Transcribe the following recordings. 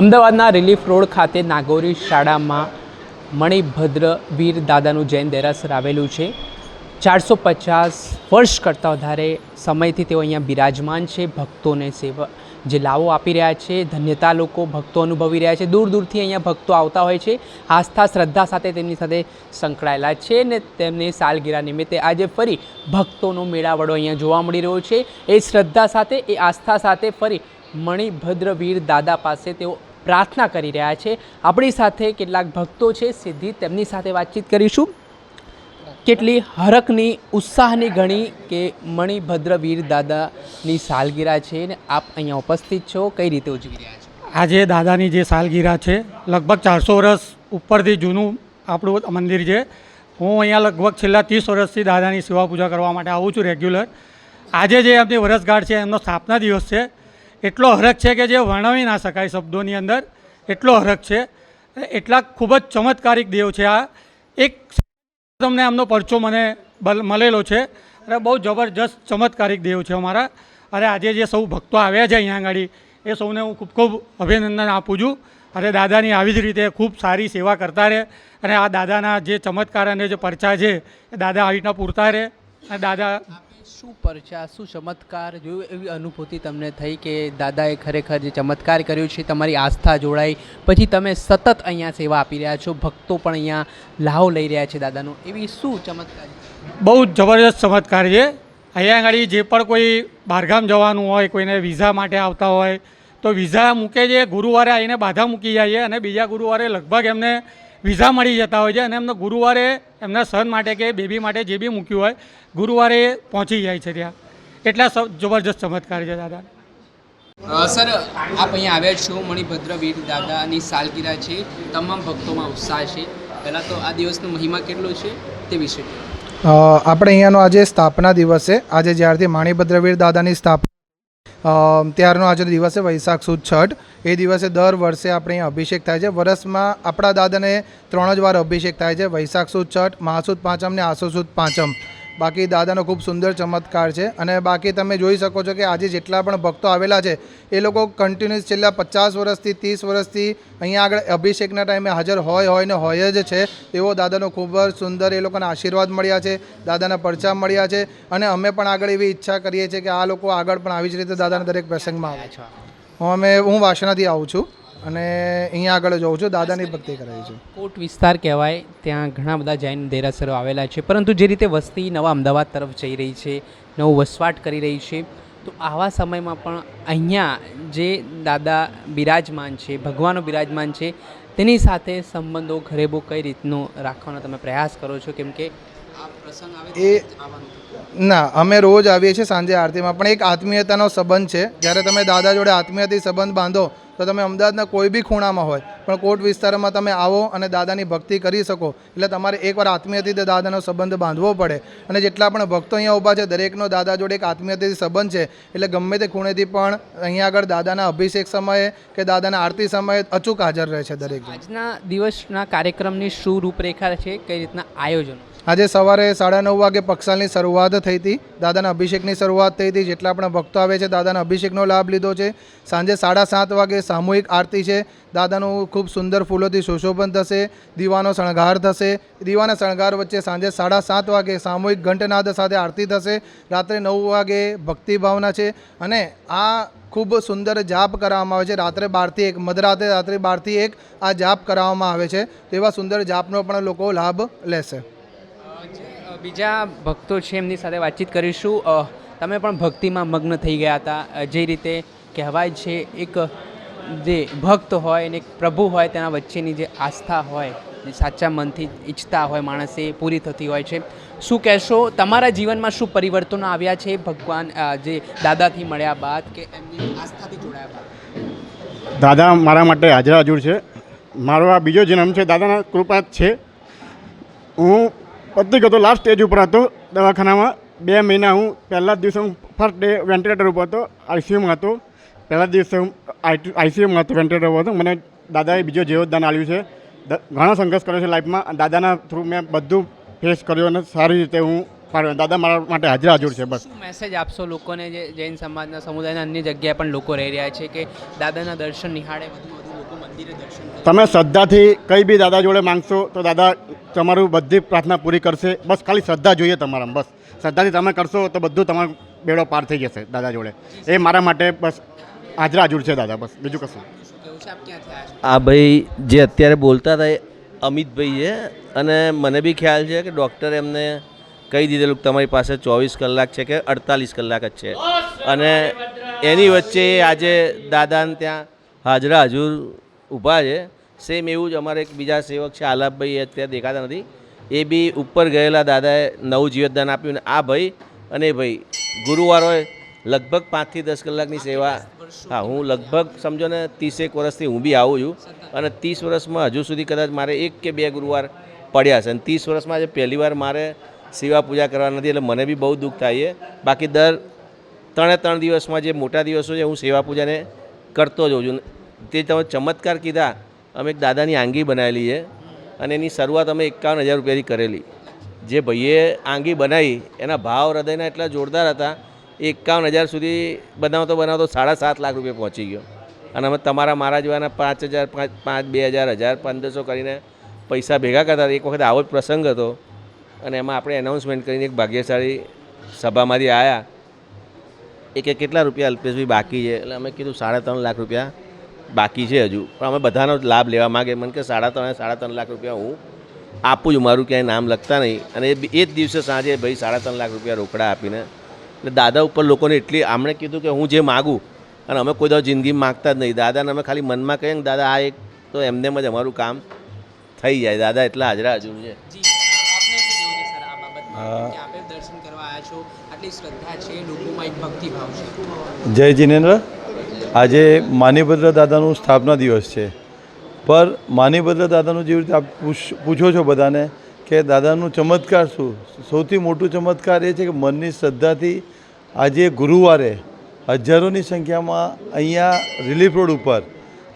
અમદાવાદના relief road ખાતે નાગોરી શાળામાં મણિભદ્ર વીર દાદાનું જૈન દેરાસર આવેલું છે. ચારસો પચાસ વર્ષ કરતાં વધારે સમયથી તેઓ અહીંયા બિરાજમાન છે. ભક્તોને સેવા, જે લાવો આપી રહ્યા છે, ધન્યતા લોકો ભક્તો અનુભવી રહ્યા છે. દૂર દૂરથી અહીંયા ભક્તો આવતા હોય છે. આસ્થા, શ્રદ્ધા સાથે તેમની સાથે સંકળાયેલા છે ને તેમની સાલગીરા નિમિત્તે આજે ફરી ભક્તોનો મેળાવડો અહીંયા જોવા મળી રહ્યો છે. એ શ્રદ્ધા સાથે, એ આસ્થા સાથે ફરી મણિભદ્ર વીર દાદા પાસે તેઓ પ્રાર્થના કરી રહ્યા છે. આપણી સાથે કેટલાક ભક્તો છે, સીધી તેમની સાથે વાતચીત કરીશું. કેટલી હરકની ઉત્સાહની ગણી કે મણિભદ્ર વીર દાદાની સાલગીરા છે ને આપ અહીંયા ઉપસ્થિત છો, કઈ રીતે ઉજવી રહ્યા છો? આજે દાદાની જે સાલગીરા છે, લગભગ ચારસો વર્ષ ઉપરથી જૂનું આપણું મંદિર છે. હું અહીંયા લગભગ છેલ્લા ત્રીસ વર્ષથી દાદાની સેવા પૂજા કરવા માટે આવું છું રેગ્યુલર. આજે જે એમની વરસગાંઠ છે, એમનો સ્થાપના દિવસ છે. એટલો હરખ છે કે જે વર્ણવી ના શકાય શબ્દોની અંદર. એટલો હરખ છે. એટલા ખૂબ જ ચમત્કારિક દેવ છે આ. એક તમને આમનો પરચો મને મળેલો છે. અને બહુ જબરજસ્ત ચમત્કારિક દેવ છે અમારા. અને આજે જે સૌ ભક્તો આવ્યા છે અહીંયા આગળ એ સૌને હું ખૂબ ખૂબ અભિનંદન આપું છું. અને દાદાની આવી જ રીતે ખૂબ સારી સેવા કરતા રહે. અને આ દાદાના જે ચમત્કાર અને જે પરચા છે, એ દાદા આવી રીતના પૂરતા રહે. અને દાદા શું પરચા, શું ચમત્કાર જોયું એવી અનુભૂતિ તમને થઈ કે દાદાએ ખરેખર જે ચમત્કાર કર્યો છે, તમારી આસ્થા જોડાઈ, પછી તમે સતત અહીંયા સેવા આપી રહ્યા છો, ભક્તો પણ અહીંયા લાહો લઈ રહ્યા છે દાદાનો, એવી શું ચમત્કાર? બહુ જબરજસ્ત ચમત્કાર છે. અહીંયા આગળ જે પણ કોઈ બહારગામ જવાનું હોય, કોઈને વિઝા માટે આવતા હોય, તો વિઝા મૂકે છે, ગુરુવારે આવીને બાધા મૂકી જાય છે અને બીજા ગુરુવારે લગભગ એમને વિઝા મળી જતા હોય છે અને એમને ગુરુવારે એમના સન માટે કે બેબી માટે જે બી મૂક્યું હોય ગુરુવારે પહોંચી જાય છે ત્યાં. એટલા જબરજસ્ત ચમત્કાર છે દાદા. સર આપ અહીંયા આવ્યા છો મણિભદ્ર વીર દાદાની સાલગીરા છે. તમામ ભક્તોમાં ઉત્સાહ છે. પહેલાં તો આ દિવસનો મહિમા કેટલો છે તે વિશે. આપણે અહીંયાનો આજે સ્થાપના દિવસ છે. આજે જ્યારથી માણીભદ્રવીર દાદાની સ્થાપના ત્યારનો આજે દિવસ છે વૈશાખ સુદ છઠ. એ દિવસે દર વર્ષે આપણે અભિષેક થાય છે. વર્ષમાં આપણા દાદાને ત્રણ જ વાર અભિષેક થાય છે. વૈશાખ સુદ છઠ, મહાસુદ પાંચમ ને આસો સુદ પાંચમ. બાકી દાદાનો ખૂબ સુંદર ચમત્કાર છે. અને બાકી તમે જોઈ શકો છો કે આજે જેટલા પણ ભક્તો આવેલા છે એ લોકો કન્ટિન્યુઅસ છેલ્લા પચાસ વર્ષથી ત્રીસ વર્ષથી અહીંયા આગળ અભિષેકના ટાઈમે હાજર હોય હોય ને હોય જ છે. તેવો દાદાનો ખૂબ જ સુંદર એ લોકોના આશીર્વાદ મળ્યા છે દાદાના પરચા મળ્યા છે. અને અમે પણ આગળ એવી ઈચ્છા કરીએ છીએ કે આ લોકો આગળ પણ આવી જ રીતે દાદાના દરેક પ્રસંગમાં આવે. છે હું અમે હું વાસણાથી આવું છું. અને અહીંયા આગળ જોઉં છું દાદાની ભક્તિ કરાવી છું. કોટ વિસ્તાર કહેવાય ત્યાં ઘણા બધા જૈન દેરાસરો આવેલા છે. પરંતુ જે રીતે વસ્તી નવા અમદાવાદ તરફ જઈ રહી છે નવું વસવાટ કરી રહી છે તો આવા સમયમાં પણ અહીંયા જે દાદા બિરાજમાન છે ભગવાનો બિરાજમાન છે તેની સાથે સંબંધો ઘરેબો કઈ રીતનો રાખવાનો તમે પ્રયાસ કરો છો? કેમ કે આ પ્રસંગ આવે એ ના અમે રોજ આવીએ છીએ સાંજે આરતીમાં પણ એક આત્મીયતાનો સંબંધ છે. જ્યારે તમે દાદા જોડે આત્મીયતાથી સંબંધ બાંધો તો તમે અમદાવાદના કોઈ બી ખૂણામાં હોય, પણ કોટ વિસ્તારમાં તમે આવો અને દાદાની ભક્તિ કરી શકો. એટલે તમારે એકવાર આત્મીયતાથી દાદાનો સંબંધ બાંધવો પડે. અને જેટલા પણ ભક્તો અહીંયા ઊભા છે, દરેકનો દાદા જોડે એક આત્મીયતાથી સંબંધ છે. એટલે ગમે તે ખૂણેથી પણ અહીંયા આગળ દાદાના અભિષેક સમયે કે દાદાના આરતી સમયે અચૂક હાજર રહે છે દરેક આજના દિવસના કાર્યક્રમની શું રૂપરેખા છે, કઈ રીતના આયોજનો? આજે સવારે સાડા નવ વાગે પક્ષાલની શરૂઆત થઈ હતી. દાદાના અભિષેકની શરૂઆત થઈ હતી, જેટલા પણ ભક્તો આવે છે, દાદાના અભિષેકનો લાભ લીધો છે. સાંજે સાડા સાત વાગે સામૂહિક આરતી છે. દાદાનું ખૂબ સુંદર ફૂલોથી સુશોભન થશે, દીવાનો શણગાર થશે. દીવાના શણગાર વચ્ચે સાંજે સાડા સાત વાગે સામૂહિક ઘંટનાદ સાથે આરતી થશે. રાત્રે નવ વાગે ભક્તિ ભાવના છે અને આ ખૂબ સુંદર જાપ કરાવવામાં આવે છે. રાત્રે બારથી એક મધરાત્રે રાત્રે બારથી એક આ જાપ કરાવવામાં આવે છે. તેવા સુંદર જાપનો પણ લોકો લાભ લેશે. બીજા ભક્તો છે, એમની સાથે વાતચીત કરીશું. તમે પણ ભક્તિમાં મગ્ન થઈ ગયા હતા. જે રીતે કહેવાય છે, એક જે ભક્ત હોય અને એક પ્રભુ હોય, તેના વચ્ચેની જે આસ્થા હોય જે સાચા મનથી ઈચ્છતા હોય, માણસે પૂરી થતી હોય છે. શું કહેશો, તમારા જીવનમાં શું પરિવર્તનો આવ્યા છે? ભગવાન જે દાદાથી મળ્યા બાદ કે એમની આસ્થાથી જોડાયા બાદ? દાદા મારા માટે હાજર હજુર છે. મારો આ બીજો જન્મ છે. દાદાના કૃપા છે. હું પતી ગયો લાસ્ટ સ્ટેજ ઉપર હતો. દવાખાનામાં બે મહિના હું પહેલા જ દિવસે હું ફર્સ્ટ ડે વેન્ટિલેટર ઉપર હતો. આઈસીયુમાં હતો. પહેલા દિવસે હું આઈસીયુમાં હતો વેન્ટિલેટર ઉપર હતો. મને દાદાએ બીજો જેવો દાન આવ્યું છે. ઘણો સંઘર્ષ કર્યો છે લાઈફમાં દાદાના થ્રુ મેં બધું ફેસ કર્યો અને સારી રીતે હું પાડ્યો દાદા મારા માટે હાજર હાજર છે બસ. મેસેજ આપશો લોકોને જે જૈન સમાજના સમુદાયના અન્ય જગ્યાએ પણ લોકો રહી રહ્યા છે કે દાદાના દર્શન નિહાળે વધુ? તમે શ્રદ્ધાથી કંઈ બી દાદા જોડે માંગશો તો દાદા તમારું બધી પ્રાર્થના પૂરી કરશે. બસ ખાલી શ્રદ્ધા જોઈએ તમારા બસ. શ્રદ્ધાથી તમે કરશો તો બધું તમારો બેડો પાર થઈ જશે દાદા જોડે. એ મારા માટે બસ હાજરા હજુર છે દાદા બસ. બીજું કશું શું કેવું છે? આપ ક્યાંથી આવ્યા છો? આ ભાઈ જે અત્યારે બોલતા હતા એ અમિતભાઈ છે અને મને બી ખ્યાલ છે કે ડૉક્ટરે એમને કહી દીધેલું કે તમારી પાસે ચોવીસ કલાક છે કે અડતાલીસ કલાક જ છે. અને એની વચ્ચે આજે દાદાને ત્યાં હાજરા હજુર ઊભા છે. સેમ એવું જ અમારે એક બીજા સેવક છે આલાપભાઈ અત્યારે દેખાતા નથી. એ બી ઉપર ગયેલા દાદાએ નવું જીવતદાન આપ્યું ને આ ભાઈ અને એ ભાઈ. ગુરુવારોએ લગભગ પાંચથી દસ કલાકની સેવા હા હું લગભગ સમજો ને ત્રીસેક વર્ષથી હું બી આવું છું. અને ત્રીસ વર્ષમાં હજુ સુધી કદાચ મારે એક કે બે ગુરુવાર પડ્યા છે. અને ત્રીસ વર્ષમાં જે પહેલી વાર મારે સેવા પૂજા કરવા નથી એટલે મને બી બહુ દુઃખ થાય છે. બાકી દર ત્રણે ત્રણ દિવસમાં જે મોટા દિવસો છે હું સેવા પૂજાને કરતો જ હોઉં છું. તે તમે ચમત્કાર કીધા, અમે એક દાદાની આંગી બનાવેલી છે અને એની શરૂઆત અમે એકાવન હજાર રૂપિયાથી કરેલી. જે ભાઈએ આંગી બનાવી, એના ભાવ હૃદયના એટલા જોરદાર હતા, એ એકાવન હજાર સુધી બનાવતો બનાવતો સાડા સાત લાખ રૂપિયા પહોંચી ગયો. અને અમે તમારા મારા જેવાના પાંચ હજાર, પાંચ પાંચ, બે હજાર હજાર, પંદરસો કરીને પૈસા ભેગા કરતા એક વખત આવો જ પ્રસંગ હતો અને એમાં આપણે એનાઉન્સમેન્ટ કરીને એક ભાગ્યશાળી સભામાંથી આવ્યા એ કે કેટલા રૂપિયા અલ્પેશભાઈ બાકી છે? એટલે અમે કીધું સાડા ત્રણ લાખ રૂપિયા બાકી છે હજુ. પણ અમે બધાનો જ લાભ લેવા માગે. મને કે સાડા ત્રણ સાડા ત્રણ લાખ રૂપિયા હું આપું છું. મારું ક્યાંય નામ લખતા નહીં. અને એ બી- એ જ દિવસે સાંજે ભાઈ સાડા ત્રણ લાખ રૂપિયા રોકડા આપીને એટલે દાદા ઉપર લોકોને એટલી આમણે કીધું કે હું જે માગું અને અમે કોઈ દાવ જિંદગી માગતા જ નહીં. દાદાને અમે ખાલી મનમાં કહીએ ને દાદા આ એક તો એમને જ અમારું કામ થઈ જાય. દાદા એટલા હાજરા હજુ છે. જી આપને શું કેવું છે સર આ બાબતમાં? કે આપે દર્શન કરવા આવ્યા છો? આટલી શ્રદ્ધા છે લોકોમાં એક ભક્તિભાવ છે. જય જિનેન્દ્ર. આજે માનીભદ્ર દાદાનું સ્થાપના દિવસ છે. પર માનીભદ્ર દાદાનું જેવી રીતે આપ પૂછ- છો બધાને કે દાદાનું ચમત્કાર શું? સૌથી મોટું ચમત્કાર એ છે કે મનની શ્રદ્ધાથી આજે ગુરુવારે હજારોની સંખ્યામાં અહીંયા રિલીફ રોડ ઉપર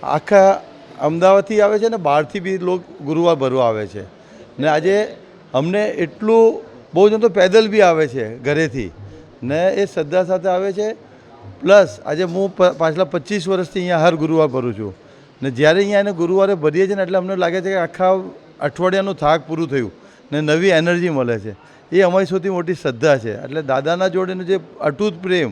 આખા અમદાવાદથી આવે છે ને બહારથી બી લોકો ગુરુવાર ભરવા આવે છે. ને આજે અમને એટલું બહુ જણ તો પેદલ બી આવે છે ઘરેથી. ને એ શ્રદ્ધા સાથે આવે છે પ્લસ આજે હું પાછલા પચીસ વર્ષથી અહીંયા હર ગુરુવાર ભરું છું. ને જ્યારે અહીંયા એને ગુરુવારે ભરીએ છીએ ને એટલે અમને લાગે છે કે આખા અઠવાડિયાનું થાક પૂરું થયું ને નવી એનર્જી મળે છે. એ અમારી સૌથી મોટી શ્રદ્ધા છે. એટલે દાદાના જોડેનું જે અટૂટ પ્રેમ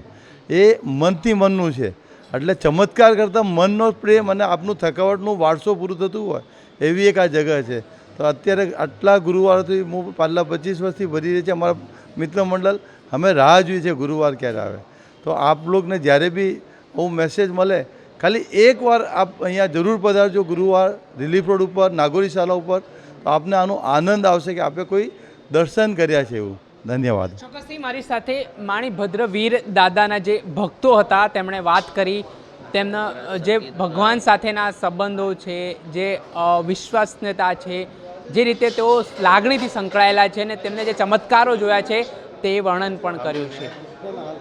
એ મનથી મનનું છે. એટલે ચમત્કાર કરતાં મનનો પ્રેમ અને આપનું થકાવટનું વારસો પૂરું થતું હોય એવી એક આ જગ્યા છે. તો અત્યારે આટલા ગુરુવારોથી હું પાછલા પચીસ વર્ષથી ભરી રહી છે અમારા મિત્ર મંડળ. અમે રાહ જોઈએ છે ગુરુવાર ક્યારે આવે. તો આપ લોકને જ્યારે બી હું મેસેજ મળે, ખાલી એકવાર આપ અહીંયા જરૂર પધારજો ગુરુવાર રિલીફ રોડ ઉપર, નાગોરી શાળા ઉપર, તો આપને આનો આનંદ આવશે કે આપે કોઈ દર્શન કર્યા છે એવું. ધન્યવાદ. ચોક્કસથી મારી સાથે માણીભદ્ર વીર દાદાના જે ભક્તો હતા, તેમણે વાત કરી. તેમના જે ભગવાન સાથેના સંબંધો છે, જે વિશ્વસનીયતા છે, જે રીતે તેઓ લાગણીથી સંકળાયેલા છે અને તેમને જે ચમત્કારો જોયા છે, તે વર્ણન પણ કર્યું છે.